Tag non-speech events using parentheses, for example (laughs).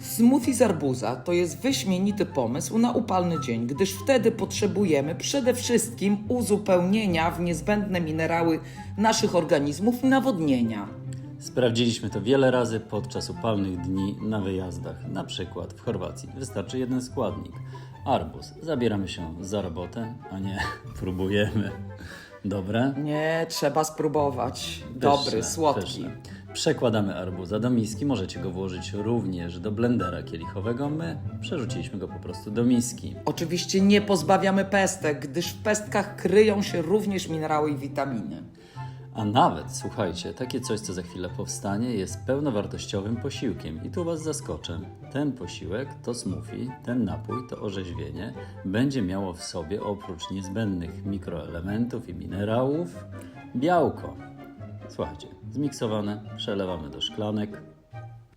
Smoothie z arbuza to jest wyśmienity pomysł na upalny dzień, gdyż wtedy potrzebujemy przede wszystkim uzupełnienia w niezbędne minerały naszych organizmów i nawodnienia. Sprawdziliśmy to wiele razy podczas upalnych dni na wyjazdach, na przykład w Chorwacji. Wystarczy jeden składnik. Arbuz. Zabieramy się za robotę, a nie (laughs) próbujemy. Dobre? Nie, trzeba spróbować. Dobry, Pyszne, słodki. pyszne. Przekładamy arbuza do miski, możecie go włożyć również do blendera kielichowego. My przerzuciliśmy go po prostu do miski. Oczywiście nie pozbawiamy pestek, gdyż w pestkach kryją się również minerały i witaminy. A nawet, słuchajcie, takie coś, co za chwilę powstanie, jest pełnowartościowym posiłkiem. I tu Was zaskoczę. Ten posiłek to smoothie, ten napój to orzeźwienie będzie miało w sobie oprócz niezbędnych mikroelementów i minerałów białko. Słuchajcie, zmiksowane przelewamy do szklanek,